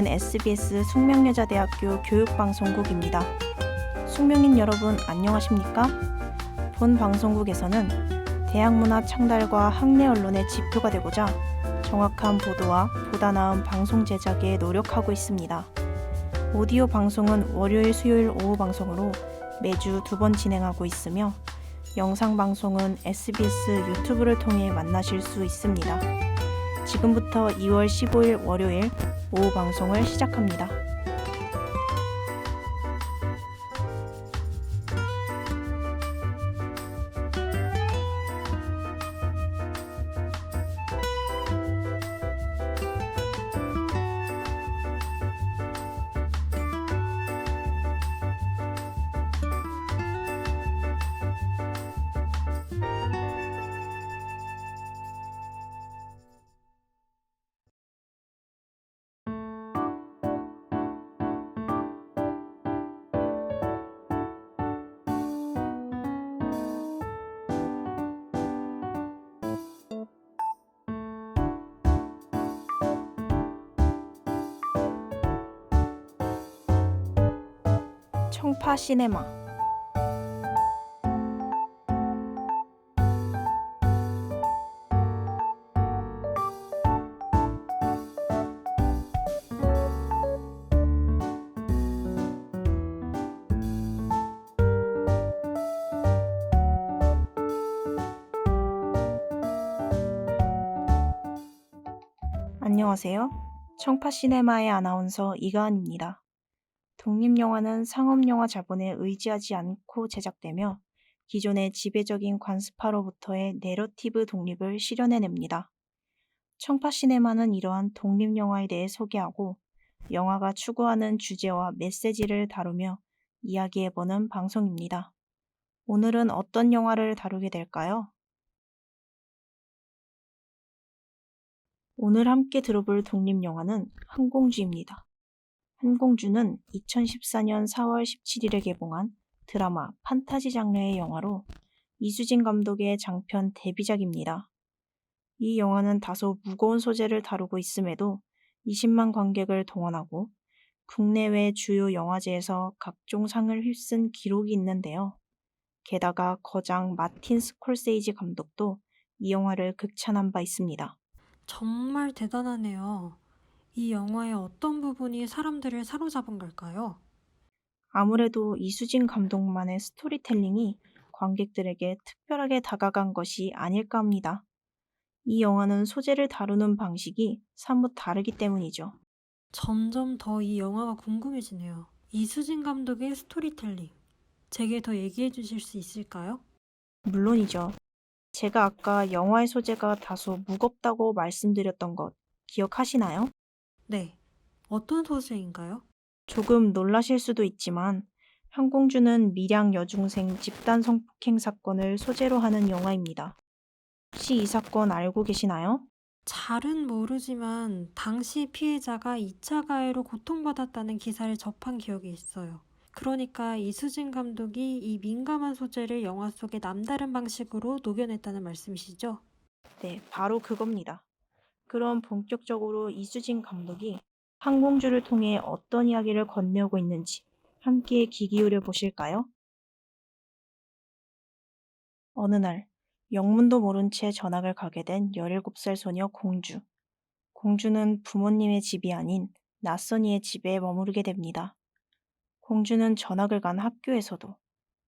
여기는 SBS 숙명여자대학교 교육방송국입니다. 숙명인 여러분 안녕하십니까? 본 방송국에서는 대학 문화 창달과 학내 언론의 지표가 되고자 정확한 보도와 보다 나은 방송 제작에 노력하고 있습니다. 오디오 방송은 월요일 수요일 오후 방송으로 매주 두 번 진행하고 있으며 영상 방송은 SBS 유튜브를 통해 만나실 수 있습니다. 지금부터 2월 15일 월요일 오후 방송을 시작합니다. 청파 시네마 안녕하세요. 청파 시네마의 아나운서 이가은입니다. 독립영화는 상업영화 자본에 의지하지 않고 제작되며 기존의 지배적인 관습파로부터의 내러티브 독립을 실현해냅니다. 청파 시네마는 이러한 독립영화에 대해 소개하고 영화가 추구하는 주제와 메시지를 다루며 이야기해보는 방송입니다. 오늘은 어떤 영화를 다루게 될까요? 오늘 함께 들어볼 독립영화는 항공주입니다. 한공주는 2014년 4월 17일에 개봉한 드라마 판타지 장르의 영화로 이수진 감독의 장편 데뷔작입니다. 이 영화는 다소 무거운 소재를 다루고 있음에도 20만 관객을 동원하고 국내외 주요 영화제에서 각종 상을 휩쓴 기록이 있는데요. 게다가 거장 마틴 스콜세이지 감독도 이 영화를 극찬한 바 있습니다. 정말 대단하네요. 이 영화의 어떤 부분이 사람들을 사로잡은 걸까요? 아무래도 이수진 감독만의 스토리텔링이 관객들에게 특별하게 다가간 것이 아닐까 합니다. 이 영화는 소재를 다루는 방식이 사뭇 다르기 때문이죠. 점점 더 이 영화가 궁금해지네요. 이수진 감독의 스토리텔링. 제게 더 얘기해 주실 수 있을까요? 물론이죠. 제가 아까 영화의 소재가 다소 무겁다고 말씀드렸던 것 기억하시나요? 네. 어떤 소재인가요? 조금 놀라실 수도 있지만 항공주는 밀양 여중생 집단 성폭행 사건을 소재로 하는 영화입니다. 혹시 이 사건 알고 계시나요? 잘은 모르지만 당시 피해자가 2차 가해로 고통받았다는 기사를 접한 기억이 있어요. 그러니까 이수진 감독이 이 민감한 소재를 영화 속에 남다른 방식으로 녹여냈다는 말씀이시죠? 네, 바로 그겁니다. 그럼 본격적으로 이수진 감독이 항공주를 통해 어떤 이야기를 건네오고 있는지 함께 귀 기울여 보실까요? 어느 날 영문도 모른 채 전학을 가게 된 17살 소녀 공주. 공주는 부모님의 집이 아닌 낯선 이의 집에 머무르게 됩니다. 공주는 전학을 간 학교에서도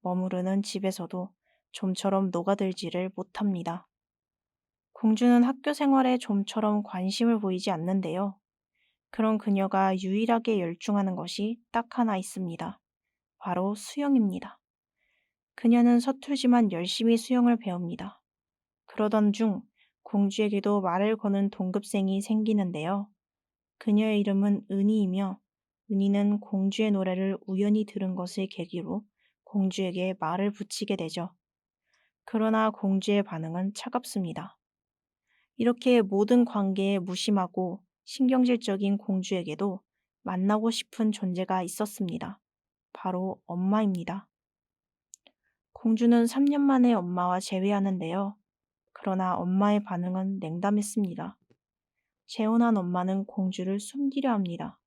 머무르는 집에서도 좀처럼 녹아들지를 못합니다. 공주는 학교 생활에 좀처럼 관심을 보이지 않는데요. 그런 그녀가 유일하게 열중하는 것이 딱 하나 있습니다. 바로 수영입니다. 그녀는 서툴지만 열심히 수영을 배웁니다. 그러던 중 공주에게도 말을 거는 동급생이 생기는데요. 그녀의 이름은 은희이며 은희는 공주의 노래를 우연히 들은 것을 계기로 공주에게 말을 붙이게 되죠. 그러나 공주의 반응은 차갑습니다. 이렇게 모든 관계에 무심하고 신경질적인 공주에게도 만나고 싶은 존재가 있었습니다. 바로 엄마입니다. 공주는 3년 만에 엄마와 재회하는데요. 그러나 엄마의 반응은 냉담했습니다. 재혼한 엄마는 공주를 숨기려 합니다.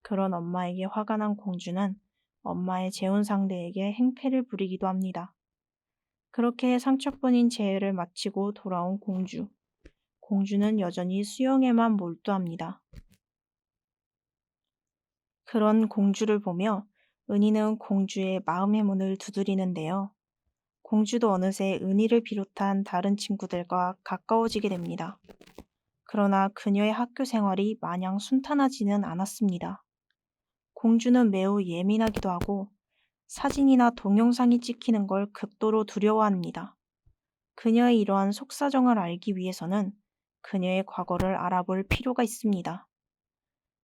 그런 엄마에게 화가 난 공주는 엄마의 재혼 상대에게 행패를 부리기도 합니다. 그렇게 상처뿐인 재해를 마치고 돌아온 공주. 공주는 여전히 수영에만 몰두합니다. 그런 공주를 보며 은희는 공주의 마음의 문을 두드리는데요. 공주도 어느새 은희를 비롯한 다른 친구들과 가까워지게 됩니다. 그러나 그녀의 학교 생활이 마냥 순탄하지는 않았습니다. 공주는 매우 예민하기도 하고 사진이나 동영상이 찍히는 걸 극도로 두려워합니다. 그녀의 이러한 속사정을 알기 위해서는 그녀의 과거를 알아볼 필요가 있습니다.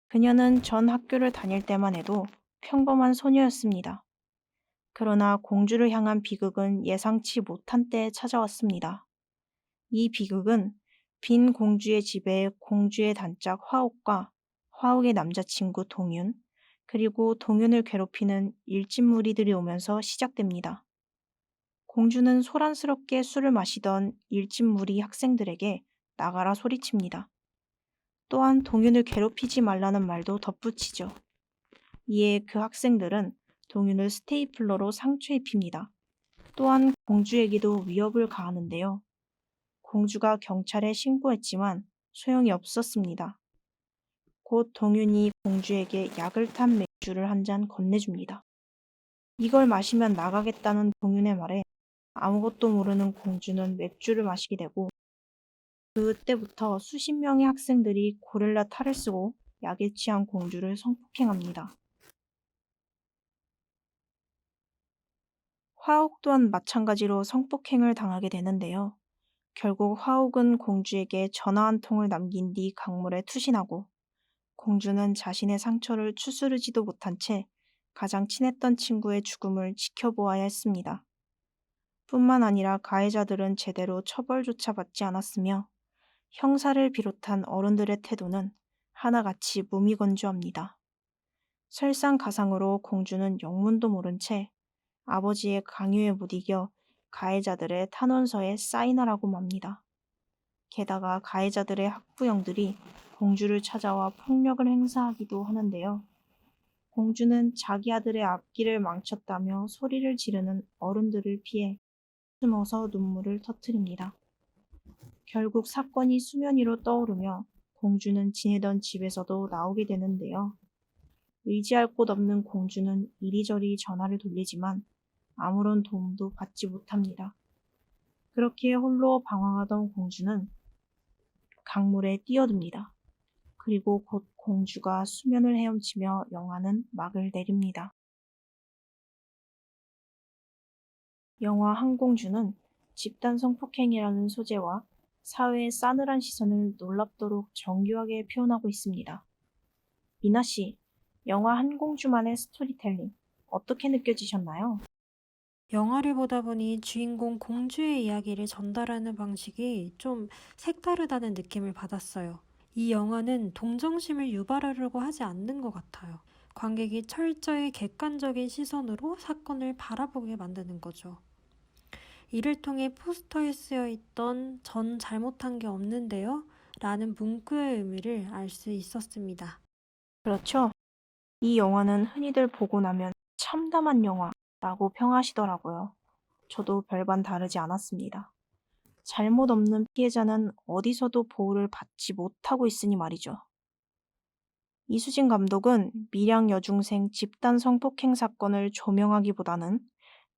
그녀는 전 학교를 다닐 때만 해도 평범한 소녀였습니다. 그러나 공주를 향한 비극은 예상치 못한 때에 찾아왔습니다. 이 비극은 빈 공주의 집에 공주의 단짝 화옥과 화옥의 남자친구 동윤, 그리고 동윤을 괴롭히는 일진 무리들이 오면서 시작됩니다. 공주는 소란스럽게 술을 마시던 일진 무리 학생들에게 나가라 소리칩니다. 또한 동윤을 괴롭히지 말라는 말도 덧붙이죠. 이에 그 학생들은 동윤을 스테이플러로 상처 입힙니다. 또한 공주에게도 위협을 가하는데요. 공주가 경찰에 신고했지만 소용이 없었습니다. 곧 동윤이 공주에게 약을 탄 맥주를 한 잔 건네줍니다. 이걸 마시면 나가겠다는 동윤의 말에 아무것도 모르는 공주는 맥주를 마시게 되고 그때부터 수십 명의 학생들이 고릴라 탈을 쓰고 약에 취한 공주를 성폭행합니다. 화옥 또한 마찬가지로 성폭행을 당하게 되는데요. 결국 화옥은 공주에게 전화 한 통을 남긴 뒤 강물에 투신하고 공주는 자신의 상처를 추스르지도 못한 채 가장 친했던 친구의 죽음을 지켜보아야 했습니다. 뿐만 아니라 가해자들은 제대로 처벌조차 받지 않았으며 형사를 비롯한 어른들의 태도는 하나같이 무미건조합니다. 설상가상으로 공주는 영문도 모른 채 아버지의 강요에 못 이겨 가해자들의 탄원서에 사인하라고 맙니다. 게다가 가해자들의 학부형들이 공주를 찾아와 폭력을 행사하기도 하는데요. 공주는 자기 아들의 앞길을 망쳤다며 소리를 지르는 어른들을 피해 숨어서 눈물을 터뜨립니다. 결국 사건이 수면 위로 떠오르며 공주는 지내던 집에서도 나오게 되는데요. 의지할 곳 없는 공주는 이리저리 전화를 돌리지만 아무런 도움도 받지 못합니다. 그렇게 홀로 방황하던 공주는 강물에 뛰어듭니다. 그리고 곧 공주가 수면을 헤엄치며 영화는 막을 내립니다. 영화 항공주는 집단 성폭행이라는 소재와 사회의 싸늘한 시선을 놀랍도록 정교하게 표현하고 있습니다. 미나 씨, 영화 한공주만의 스토리텔링 어떻게 느껴지셨나요? 영화를 보다 보니 주인공 공주의 이야기를 전달하는 방식이 좀 색다르다는 느낌을 받았어요. 이 영화는 동정심을 유발하려고 하지 않는 것 같아요. 관객이 철저히 객관적인 시선으로 사건을 바라보게 만드는 거죠. 이를 통해 포스터에 쓰여 있던 전 잘못한 게 없는데요? 라는 문구의 의미를 알 수 있었습니다. 그렇죠. 이 영화는 흔히들 보고 나면 참담한 영화라고 평하시더라고요. 저도 별반 다르지 않았습니다. 잘못 없는 피해자는 어디서도 보호를 받지 못하고 있으니 말이죠. 이수진 감독은 밀양 여중생 집단 성폭행 사건을 조명하기보다는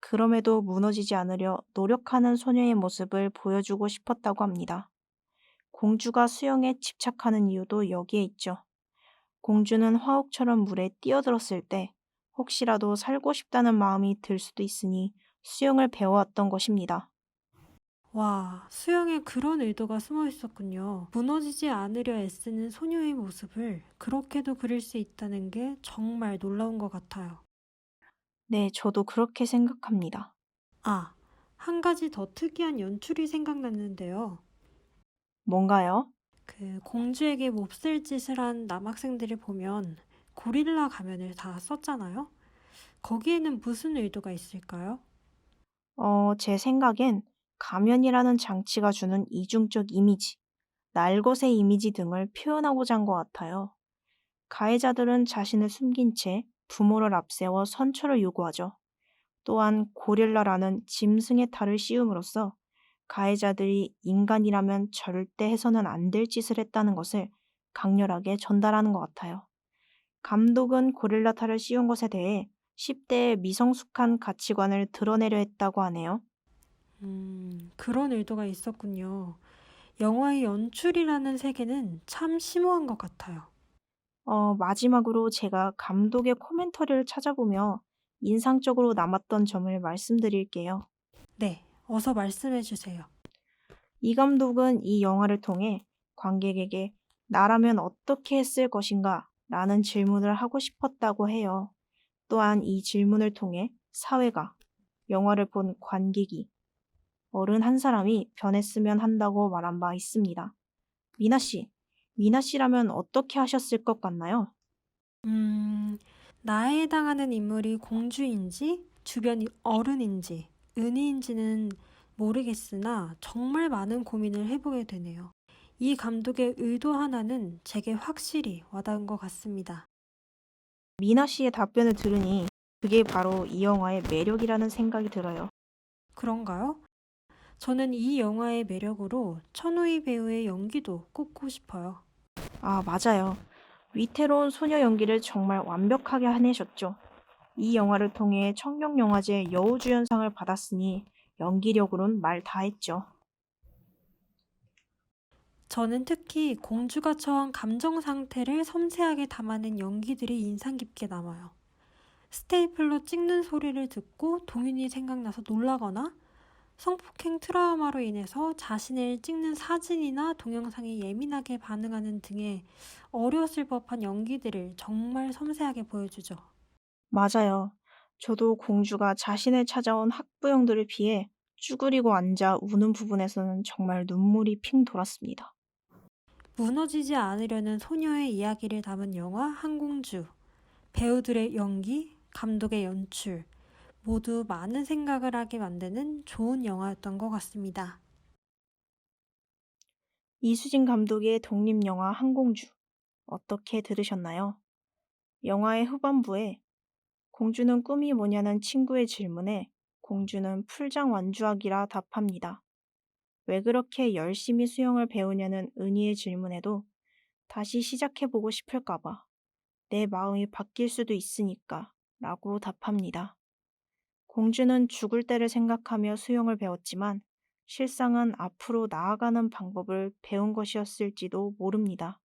그럼에도 무너지지 않으려 노력하는 소녀의 모습을 보여주고 싶었다고 합니다. 공주가 수영에 집착하는 이유도 여기에 있죠. 공주는 화옥처럼 물에 뛰어들었을 때 혹시라도 살고 싶다는 마음이 들 수도 있으니 수영을 배워왔던 것입니다. 와, 수영에 그런 의도가 숨어 있었군요. 무너지지 않으려 애쓰는 소녀의 모습을 그렇게도 그릴 수 있다는 게 정말 놀라운 것 같아요. 네, 저도 그렇게 생각합니다. 아, 한 가지 더 특이한 연출이 생각났는데요. 뭔가요? 그 공주에게 몹쓸 짓을 한 남학생들을 보면 고릴라 가면을 다 썼잖아요. 거기에는 무슨 의도가 있을까요? 어, 제 생각엔 가면이라는 장치가 주는 이중적 이미지, 날것의 이미지 등을 표현하고자 한 것 같아요. 가해자들은 자신을 숨긴 채 부모를 앞세워 선처를 요구하죠. 또한 고릴라라는 짐승의 탈을 씌움으로써 가해자들이 인간이라면 절대 해서는 안 될 짓을 했다는 것을 강렬하게 전달하는 것 같아요. 감독은 고릴라 탈을 씌운 것에 대해 10대의 미성숙한 가치관을 드러내려 했다고 하네요. 음, 그런 의도가 있었군요. 영화의 연출이라는 세계는 참 심오한 것 같아요. 어, 마지막으로 제가 감독의 코멘터리를 찾아보며 인상적으로 남았던 점을 말씀드릴게요. 네, 어서 말씀해 주세요. 이 감독은 이 영화를 통해 관객에게 나라면 어떻게 했을 것인가 라는 질문을 하고 싶었다고 해요. 또한 이 질문을 통해 사회가 영화를 본 관객이 어른 한 사람이 변했으면 한다고 말한 바 있습니다. 미나 씨, 미나 씨라면 어떻게 하셨을 것 같나요? 음, 나에 해당하는 인물이 공주인지 주변 어른인지 은희인지는 모르겠으나 정말 많은 고민을 해보게 되네요. 이 감독의 의도 하나는 제게 확실히 와닿은 것 같습니다. 미나 씨의 답변을 들으니 그게 바로 이 영화의 매력이라는 생각이 들어요. 그런가요? 저는 이 영화의 매력으로 천우희 배우의 연기도 꼽고 싶어요. 아, 맞아요. 위태로운 소녀 연기를 정말 완벽하게 해내셨죠. 이 영화를 통해 청룡영화제 여우주연상을 받았으니 연기력으론 말 다했죠. 저는 특히 공주가 처한 감정 상태를 섬세하게 담아낸 연기들이 인상 깊게 남아요. 스테이플러 찍는 소리를 듣고 동윤이 생각나서 놀라거나 성폭행 트라우마로 인해서 자신을 찍는 사진이나 동영상에 예민하게 반응하는 등의 어려웠을 법한 연기들을 정말 섬세하게 보여주죠. 맞아요. 저도 공주가 자신을 찾아온 학부형들을 피해 쭈그리고 앉아 우는 부분에서는 정말 눈물이 핑 돌았습니다. 무너지지 않으려는 소녀의 이야기를 담은 영화 한공주. 배우들의 연기, 감독의 연출, 모두 많은 생각을 하게 만드는 좋은 영화였던 것 같습니다. 이수진 감독의 독립영화 항공주. 어떻게 들으셨나요? 영화의 후반부에 공주는 꿈이 뭐냐는 친구의 질문에 공주는 풀장 완주하기라 답합니다. 왜 그렇게 열심히 수영을 배우냐는 은희의 질문에도 다시 시작해보고 싶을까봐 내 마음이 바뀔 수도 있으니까 라고 답합니다. 공주는 죽을 때를 생각하며 수영을 배웠지만 실상은 앞으로 나아가는 방법을 배운 것이었을지도 모릅니다.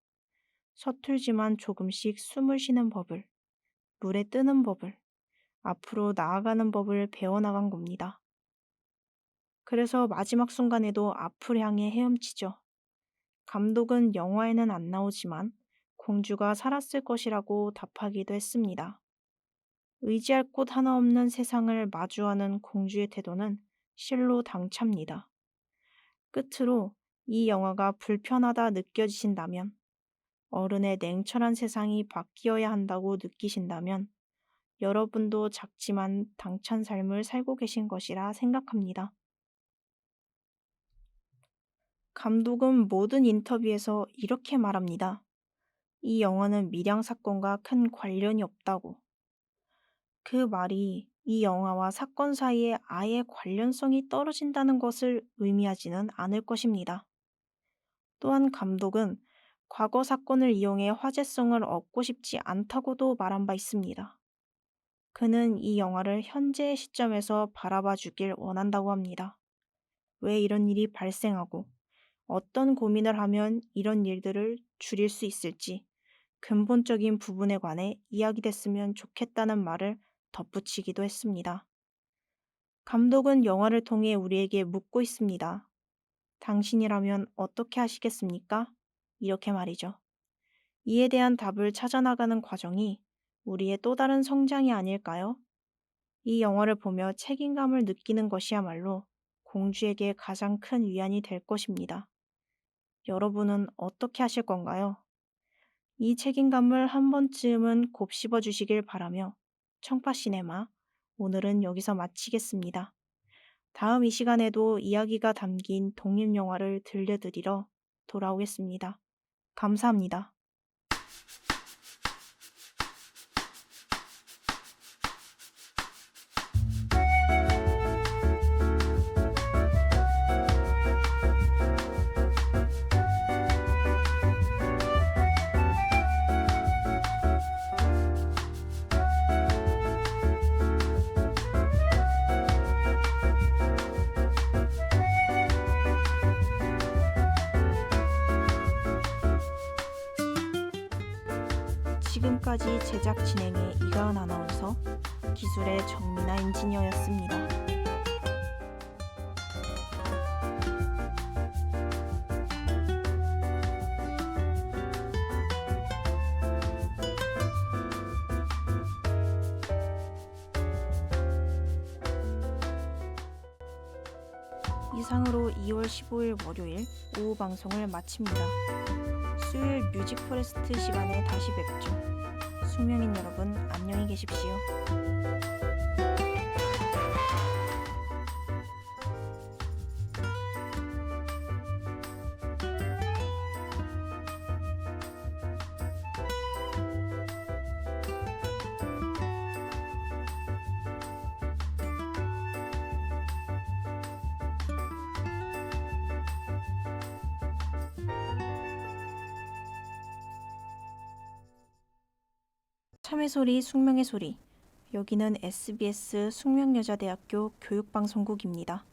서툴지만 조금씩 숨을 쉬는 법을, 물에 뜨는 법을, 앞으로 나아가는 법을 배워나간 겁니다. 그래서 마지막 순간에도 앞을 향해 헤엄치죠. 감독은 영화에는 안 나오지만 공주가 살았을 것이라고 답하기도 했습니다. 의지할 곳 하나 없는 세상을 마주하는 공주의 태도는 실로 당찹니다. 끝으로 이 영화가 불편하다 느껴지신다면, 어른의 냉철한 세상이 바뀌어야 한다고 느끼신다면, 여러분도 작지만 당찬 삶을 살고 계신 것이라 생각합니다. 감독은 모든 인터뷰에서 이렇게 말합니다. 이 영화는 밀양 사건과 큰 관련이 없다고. 그 말이 이 영화와 사건 사이에 아예 관련성이 떨어진다는 것을 의미하지는 않을 것입니다. 또한 감독은 과거 사건을 이용해 화제성을 얻고 싶지 않다고도 말한 바 있습니다. 그는 이 영화를 현재의 시점에서 바라봐 주길 원한다고 합니다. 왜 이런 일이 발생하고 어떤 고민을 하면 이런 일들을 줄일 수 있을지 근본적인 부분에 관해 이야기됐으면 좋겠다는 말을 덧붙이기도 했습니다. 감독은 영화를 통해 우리에게 묻고 있습니다. 당신이라면 어떻게 하시겠습니까? 이렇게 말이죠. 이에 대한 답을 찾아나가는 과정이 우리의 또 다른 성장이 아닐까요? 이 영화를 보며 책임감을 느끼는 것이야말로 공주에게 가장 큰 위안이 될 것입니다. 여러분은 어떻게 하실 건가요? 이 책임감을 한 번쯤은 곱씹어 주시길 바라며 청파시네마 오늘은 여기서 마치겠습니다. 다음 이 시간에도 이야기가 담긴 독립영화를 들려드리러 돌아오겠습니다. 감사합니다. 지금까지 제작 진행의 이가은 아나운서, 기술의 정민아 엔지니어였습니다. 이상으로 2월 15일 월요일 오후 방송을 마칩니다. 수요일 뮤직 포레스트 시간에 다시 뵙죠. 숙명인 여러분 안녕히 계십시오. 참의 소리 숙명의 소리 여기는 SBS 숙명여자대학교 교육방송국입니다.